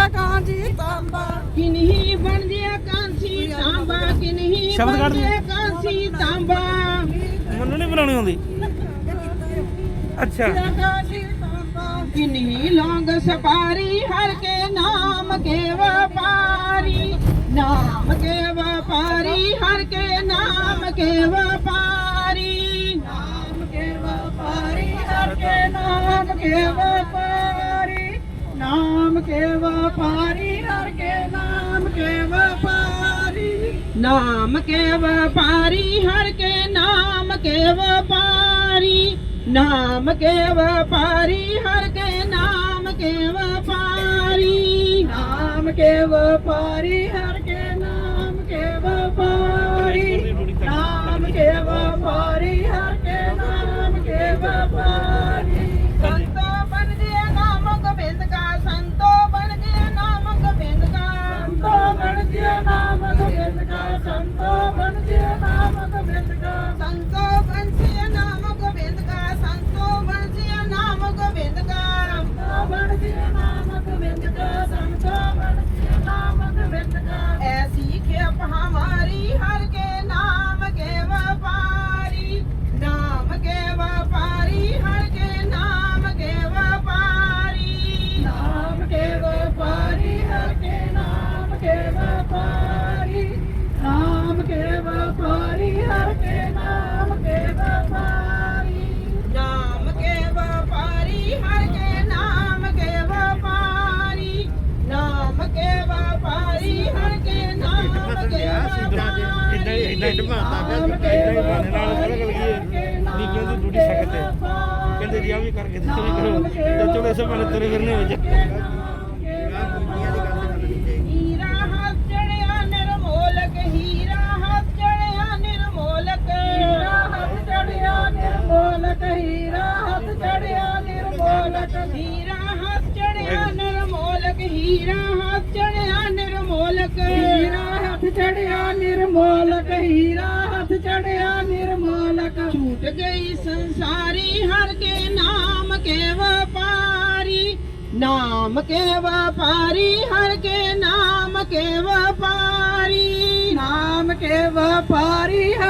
ਬਣਦਿਆ ਕਾਂਜੀ ਤਾਂਬਾ। ਕਿਨਹੀ ਬਣਦਿਆ ਕਾਂਸੀ ਤਾਂਬਾ ਕਿਨਹੀ ਸ਼ਬਦ ਕੱਢ ਦਿਓ। ਬਣਦਿਆ ਕਾਂਸੀ ਤਾਂਬਾ। ਮੈਨੂੰ ਨਹੀਂ ਬਣਾਉਣੀ ਆਉਂਦੀ। ਅੱਛਾ। ਕਾਂਜੀ ਤਾਂਬਾ? ਕਿਨਹੀ ਲੌਂਗ ਸਪਾਰੀ ਹਰ ਕੇ ਨਾਮ ਕੇ ਵਪਾਰੀ। ਨਾਮ ਕੇ ਵਪਾਰੀ ਹਰ ਕੇ ਨਾਮ ਕੇ ਵਪਾਰੀ। ਨਾਮ ਕੇ ਵਪਾਰੀ ਹਰ ਕੇ ਨਾਮ ਕੇ ਵਪਾਰੀ। ਨਾਮ ਕੇ ਵਪਾਰੀ ਹਰ ਕੇ ਨਾਮ ਕੇ ਵਪਾਰੀ ਨਾਮ ਕੇ ਵਪਾਰੀ ਹਰ ਕੇ ਨਾਮ ਕੇ ਵਪਾਰੀ ਨਾਮ ਕੇ ਵਪਾਰੀ ਹਰ ਕੇ ਨਾਮ ਕੇ ਵਪਾਰੀ ਨਾਮ ਕੇ ਵਪਾਰੀ ਹਰ ਕੇ ਸੰਤੋ ਬਨ ਨਾਮ ਗੋਬਿੰਦ ਕਾ ਸੰਤੋ ਬਨ ਨਾਮ ਗੋਬਿੰਦ ਕਾ ਸੰਤੋ ਬਣ ਨਾਮ ਗੋਬਿੰਦ ਕਾ ਵਪਾਰੀ ਇਦਾਂ ਇਦਾਂ ਢਮਾਤਾ ਪਿਆ ਇਦਾਂ ਹੀ ਬਹਾਨੇ ਨਾਲ ਗੱਲ ਗੱਲ ਕੀ ਲੀਗੀਆਂ ਦੀ ਡਿਊਟੀ ਸਕਤੇ ਕਹਿੰਦੇ ਜੀ ਆ ਵੀ ਕਰਕੇ ਤੁਸੀਂ ਵੀ ਕਰੋ। ਤੇ ਚਲੋ ਇਸੇ ਬਹਾਨੇ ਤੁਰੇ ਫਿਰਨੇ ਵਿੱਚ। ਹੀਰਾ ਹੱਥ ਚੜਿਆ ਨਿਰਮੋਲਕ ਹੀਰਾ ਹੱਥ ਚੜਿਆ ਨਿਰਮੋਲਕ, ਹੀਰਾ ਹੱਥ ਚੜਿਆ ਨਿਰਮੋਲਕ। ਚੜਿਆ ਨਿਰਮੋਲਕ ਛੂਟ ਗਈ ਸੰਸਾਰੀ, ਹਰ ਕੇ ਨਾਮ ਕੇ ਵਪਾਰੀ ਨਾਮ ਕੇ ਵਪਾਰੀ ਹਰ ਕੇ ਨਾਮ ਕੇ ਵਪਾਰੀ ਨਾਮ ਕੇ ਵਪਾਰੀ ਹਰ ਨਾਮ ਕੇ ਵਪਾਰੀ